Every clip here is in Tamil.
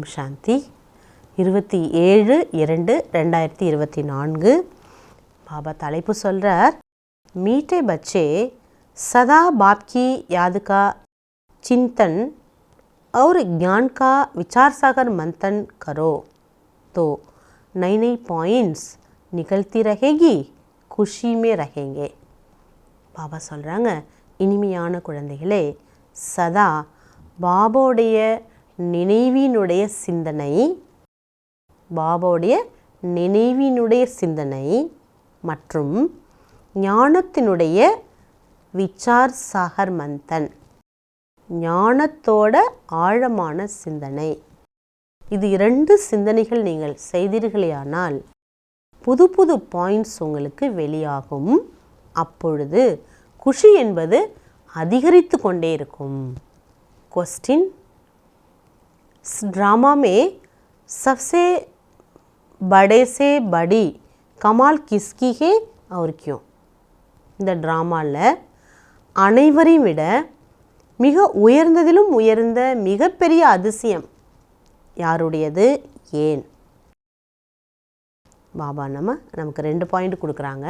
ஓம் சாந்தி. இருபத்தி ஏழு இரண்டு ரெண்டாயிரத்தி இருபத்தி நான்கு. பாபா தலைப்பு சொல்கிறார் மீட்டே பச்சே சதா பாப்கி யாதுகா சிந்தன் और ज्ञान का विचार सागर मंथन करो तो பாயிண்ட்ஸ் நிகழ்த்தி ரஹேகி குஷியுமே ரஹேங்கே பாபா சொல்கிறாங்க இனிமையான குழந்தைகளே சதா பாபோடைய நினைவினுடைய சிந்தனை பாபாவுடைய நினைவினுடைய சிந்தனை மற்றும் ஞானத்தினுடைய விச்சார் சாகர் மந்தன். ஞானத்தோட ஆழமான சிந்தனை. இது இரண்டு சிந்தனைகள் நீங்கள் செய்தீர்களேயானால் புது புது பாயிண்ட்ஸ் உங்களுக்கு வெளியாகும். அப்பொழுது குஷி என்பது அதிகரித்து கொண்டே இருக்கும். கொஸ்டின் ड्रामा में सबसे बड़े से बड़ी कमाल किसकी है और क्यों இந்த ட்ராமாவில் அனைவரையும் விட மிக உயர்ந்ததிலும் உயர்ந்த மிகப்பெரிய அதிசயம் யாருடையது ஏன் பாபா நம்ம நமக்கு ரெண்டு பாயிண்ட் கொடுக்குறாங்க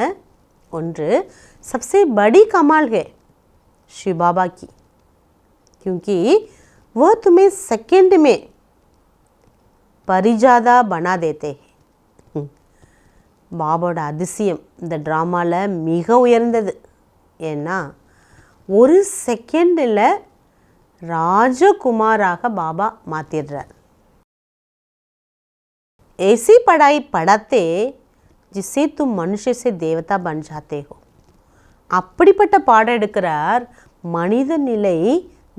ஒன்று सबसे बड़ी कमाल है शिव बाबा की क्योंकि वह तुम्हें सेकंड में परिजादा बना देते हैं हम्म. பாபாவோட அதிசயம் இந்த ட்ராமாவில் மிக உயர்ந்தது ஏன்னா ஒரு செகண்டில் ராஜகுமாராக பாபா மாற்றிடுறார் ऐसी पढ़ाई पढ़ाते जिससे तुम मनुष्य से देवता बन जाते हो அப்படிப்பட்ட பாடம் எடுக்கிறார் மனித நிலை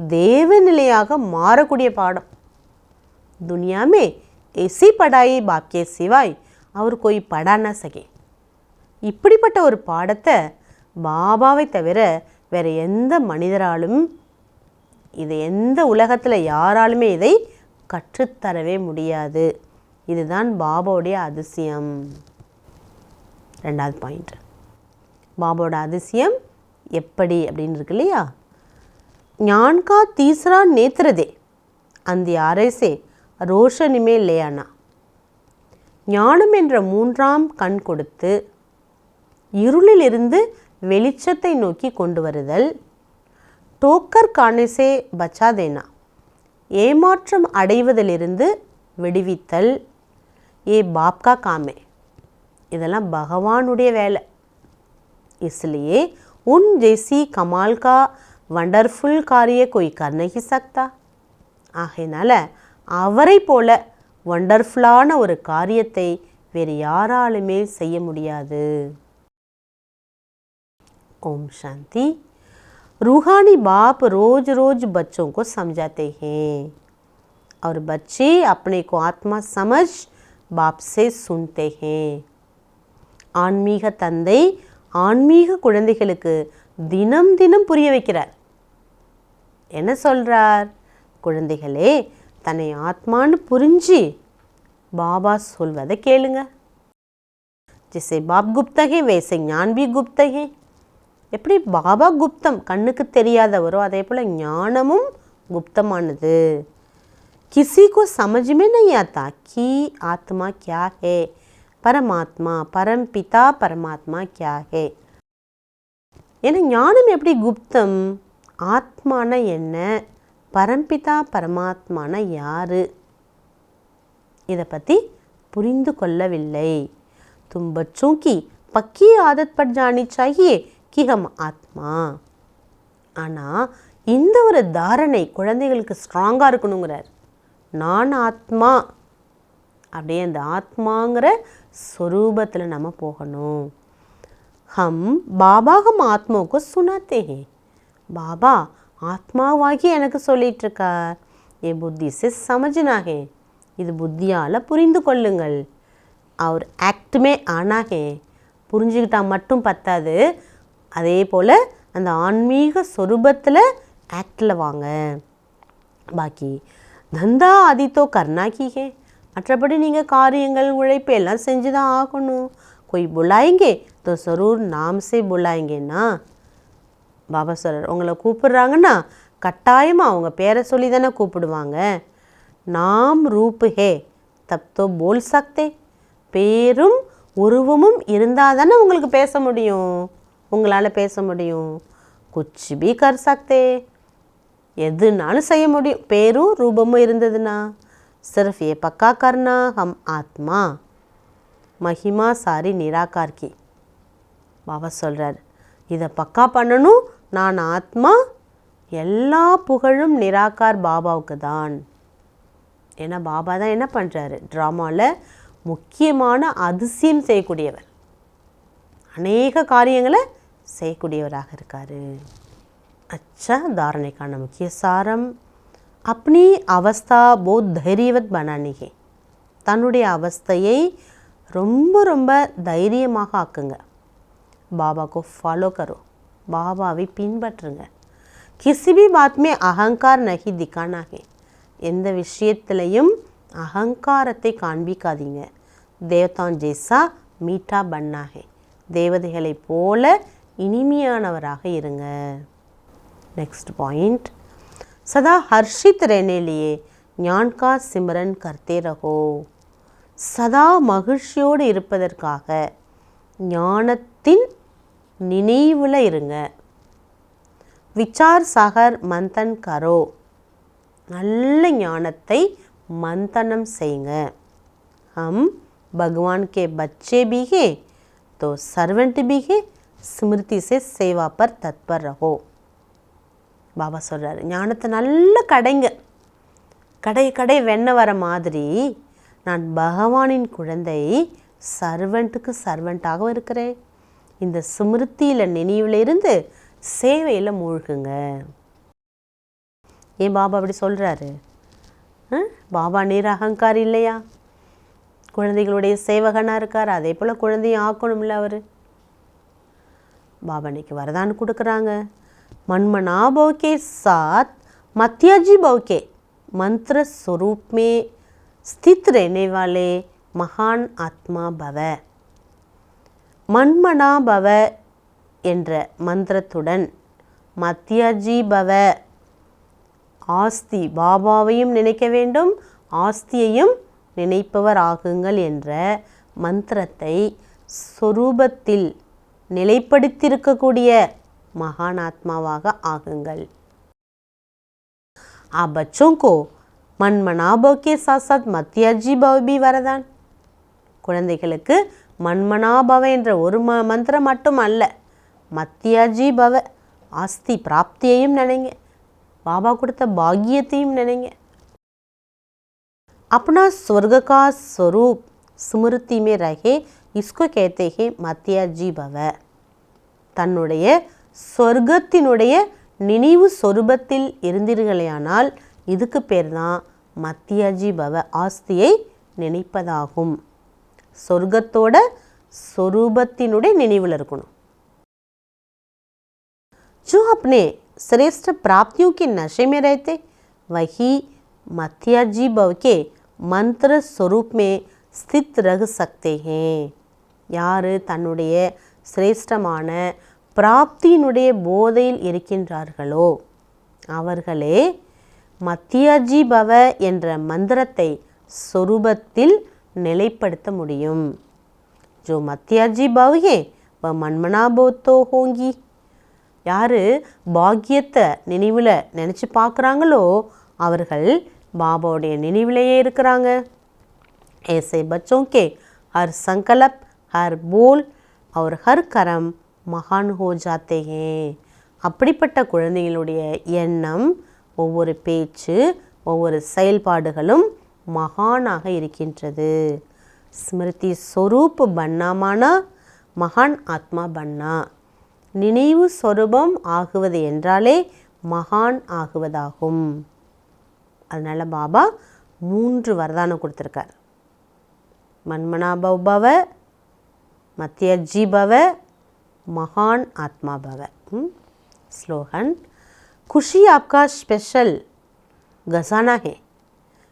தேவநிலையாக மாறக்கூடிய பாடம். துனியாமே મેં படாயி பாக்கிய சிவாய் அவர் கோய் படா சகே. இப்படிப்பட்ட ஒரு பாடத்தை பாபாவை தவிர வேறு எந்த மனிதராலும் இது எந்த உலகத்தில் யாராலுமே இதை கற்றுத்தரவே முடியாது. இதுதான் பாபாவுடைய அதிசயம். ரெண்டாவது பாயிண்ட். பாபாவோட அதிசயம் எப்படி அப்படின்னு இருக்கு இல்லையா? ஞான் கா தீசரா நேத்திரதே. அந்த அரசே ரோஷனுமே இல்லையானா ஞானம் என்ற மூன்றாம் கண் கொடுத்து இருளிலிருந்து வெளிச்சத்தை நோக்கி கொண்டு வருதல் டோக்கர் காணேசே பச்சாதேனா. ஏமாற்றம் அடைவதிலிருந்து விடுவித்தல் ஏ பாப்கா காமே. இதெல்லாம் பகவானுடைய வேலை. இஸ்லேயே உன் ஜெய்சி கமால்கா का वंडरफुल कार्य कोई कर नहीं सकता ஆகையினால அவரை போல வண்டர்ஃபுல்லான ஒரு காரியத்தை வேறு யாராலுமே செய்ய முடியாது ओम शांति रूहानी बाप रोज रोज बच्चों को समझाते हैं और बच्चे अपने को आत्मा समझ बाप से सुनते हैं ஆன்மீக தந்தை ஆன்மீக குழந்தைகளுக்கு தினம் தினம் புரிய வைக்கிறார் என்ன சொல்கிறார் குழந்தைகளே தன்னை ஆத்மான்னு புரிஞ்சு பாபா சொல்வதை கேளுங்க ஜிசே பாப் குப்தகே வேசை ஞான் பி குப்தகே எப்படி பாபா குப்தம் கண்ணுக்கு தெரியாதவரோ அதே போல் ஞானமும் குப்தமானது किसी को समझ में नहीं आता कि आत्मा क्या है பரமாத்மா பரம்பிதா பரமாத்மா கியா ஹே ஏன்னா ஞானம் எப்படி குப்தம் ஆத்மான என்ன பரம்பிதா பரமாத்மான யாரு இதை பற்றி புரிந்து கொள்ளவில்லை तुम बच्चों की पक्की आदत पड़ जानी चाहिए कि हम ஆத்மா ஆனால் இந்த ஒரு தாரணை குழந்தைகளுக்கு ஸ்ட்ராங்காக இருக்கணுங்கிறார் நான் ஆத்மா அப்படியே அந்த ஆத்மாங்கிற ஸ்வரூபத்தில் நம்ம போகணும் ஹம் பாபா ஹம் ஆத்மாவுக்கு சுனாத்தே ஹே பாபா ஆத்மாவாகி எனக்கு சொல்லிட்டு ஏ புத்தி சிஸ் சமஜினாகே இது புத்தியால் புரிந்து கொள்ளுங்கள். அவர் ஆக்டுமே ஆனாகே புரிஞ்சுக்கிட்டால் மட்டும் பத்தாது. அதே போல் அந்த ஆன்மீக சொரூபத்தில் ஆக்டில் வாங்க. பாக்கி தந்தா ஆதித்தோ கர்ணா மற்றபடி நீங்கள் காரியங்கள் உழைப்பு எல்லாம் செஞ்சு தான் ஆகணும். கொய் புலாயங்கே தோ சொரூர் நாம் புலாயிங்கன்னா பாபா சொல்கிறார் உங்களை கூப்பிடுறாங்கன்னா கட்டாயமாக அவங்க பேரை சொல்லி தானே கூப்பிடுவாங்க. நாம் ரூப்பு ஹே தப்தோ போல் சக்தே. பேரும் உருவமும் இருந்தால் தானே உங்களுக்கு பேச முடியும். உங்களால் பேச முடியும். குச் பி கர் சக்தே. எதுனாலும் செய்ய முடியும். பேரும் ரூபமும் இருந்ததுன்னா. சிர்ஃப் ஏ பக்கா கர்னா ஹம் ஆத்மா. மஹிமா சாரி நிராகார்கி. பாபா சொல்கிறார் இதை பக்கா பண்ணணும் நான் ஆத்மா எல்லா புகழும் நிராகார் பாபாவுக்கு தான் ஏன்னா பாபா தான் என்ன பண்ணுறாரு ட்ராமாவில் முக்கியமான அதிசயம் செய்யக்கூடியவர் அநேக காரியங்களை செய்யக்கூடியவராக இருக்கார் अच्छा धारणे का मुख्य सारम अपनी अवस्था बहुत தைரியவத் बनानी है தன்னுடைய அவஸ்தையை ரொம்ப ரொம்ப தைரியமாக ஆக்குங்க பாபாக்கு ஃபாலோ கரோ பாபாவை பின்பற்றுங்க. கிசி பாத்மே அகங்கார் நகி திக்கானா ஹே எந்த விஷயத்துலையும் அகங்காரத்தை காண்பிக்காதீங்க. தேவதான் ஜெய்சா மீட்டா பண்ணாகே. தேவதைகளைப் போல இனிமையானவராக இருங்க. நெக்ஸ்ட் பாயிண்ட் சதா ஹர்ஷித் ரெனேலியே ஞான்கா சிம்ரன் கர்த்தே ரகோ. சதா மகிழ்ச்சியோடு இருப்பதற்காக ஞானத்தின் நினைவில் இருங்க. விச்சார் சாகர் மந்தன் கரோ. நல்ல ஞானத்தை மந்தனம் செய்யுங்க ஹம் பகவான் கே பச்சே भी தோ तो सर्वेंट ஸ்மிருதி சே சேவா பர் தத்பர் ரகோ பாபா சொல்கிறார் ஞானத்தை நல்ல கடைங்க. கடை கடை வெண்ண வர மாதிரி நான் பகவானின் குழந்தை சர்வெண்ட்டுக்கு சர்வெண்ட்டாகவும் இருக்கிறேன். இந்த ஸ்மிருத்தியில் நினைவிலிருந்து சேவையில் மூழ்குங்க. ஏன் பாபா அப்படி சொல்கிறாரு பாபா நீர் அகங்கார் இல்லையா? குழந்தைகளுடைய சேவகனாக இருக்கார். அதே போல் குழந்தையும் ஆக்கணும்ல அவர். பாபா இன்னைக்கு வரதான்னு கொடுக்குறாங்க. மண்மனா பௌக்கே சாத் மத்தியாஜி பௌக்கே மந்திர ஸ்வரூப்மே ஸ்தித் ரெனேவாலே மகான் ஆத்மா பவ. மண்மனாபவ என்ற மந்திரத்துடன் மத்தியாஜி பவ ஆஸ்தி பாபாவையும் நினைக்க வேண்டும் ஆஸ்தியையும் நினைப்பவர் ஆகுங்கள் என்ற மந்திரத்தை சொரூபத்தில் நிலைப்படுத்தியிருக்கக்கூடிய மகானாத்மாவாக ஆகுங்கள். आ बच्चों को மண்மனாபோ கே சாத் சாத் மத்தியாஜி பவ் வரதான். குழந்தைகளுக்கு மன்மனாபவ என்ற ஒரு ம மந்திரம் மட்டும் அல்ல மத்தியாஜி பவ ஆஸ்தி பிராப்தியையும் நினைங்க பாபா கொடுத்த பாக்கியத்தையும் நினைங்க अपना स्वर्ग का स्वरूप स्मृति में रहे इसको कहते हैं மத்தியாஜி பவ தன்னுடைய சொர்க்கத்தினுடைய நினைவு சொரூபத்தில் இருந்தீர்களேயானால் இதுக்கு பேர் தான் மத்தியாஜி பவ ஆஸ்தியை நினைப்பதாகும் சொர்க்கத்தோட சொரூபத்தினுடைய நினைவில் இருக்கணும் जो अपने श्रेष्ठ प्राप्तियों के नशे में रहते वही मत्याजी भव के मंत्र स्वरूप में स्थित रह सकते हैं யார் தன்னுடைய சிரேஷ்டமான பிராப்தியினுடைய போதையில் இருக்கின்றார்களோ அவர்களே மத்தியாஜி பவ என்ற மந்திரத்தை சொரூபத்தில் நிலைப்படுத்த முடியும் ஜோ மத்தியாஜி பவ்யே வ மன்மனா போத்தோ ஹோங்கி யார் பாக்கியத்தை நினைவில் நினச்சி பார்க்குறாங்களோ அவர்கள் பாபாவுடைய நினைவிலேயே இருக்கிறாங்க ऐसे बच्चों के हर संकल्प हर बोल और हर कर्म மகான் ஹோ ஜாத்தே ஹே அப்படிப்பட்ட குழந்தைகளுடைய எண்ணம் ஒவ்வொரு பேச்சு ஒவ்வொரு செயல்பாடுகளும் மகானாக இருக்கின்றது ஸ்மிருதி ஸ்வரூப் பன்னாமானா மகான் ஆத்மா பன்னா நினைவு சொரூபம் ஆகுவது என்றாலே மகான் ஆகுவதாகும் அதனால் பாபா மூன்று வரதானம் கொடுத்துருக்கார் மன்மனா பவ மத்தியஜி பவ महान आत्मा भव स्लोगन खुशी आपका स्पेशल गजाना है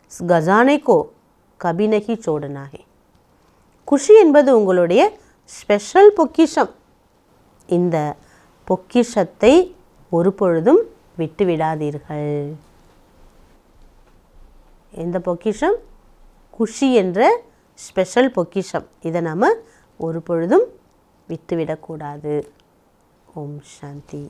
இஸ் கஜானைக்கோ கபினகி சோடனாகி. குஷி என்பது உங்களுடைய ஸ்பெஷல் பொக்கிஷம். இந்த பொக்கிஷத்தை ஒரு பொழுதும் விட்டுவிடாதீர்கள் இந்த பொக்கிஷம்? குஷி என்ற ஸ்பெஷல் பொக்கிஷம். இதை நாம் ஒரு பொழுதும் விட்டுவிடக்கூடாது ஓம் சாந்தி.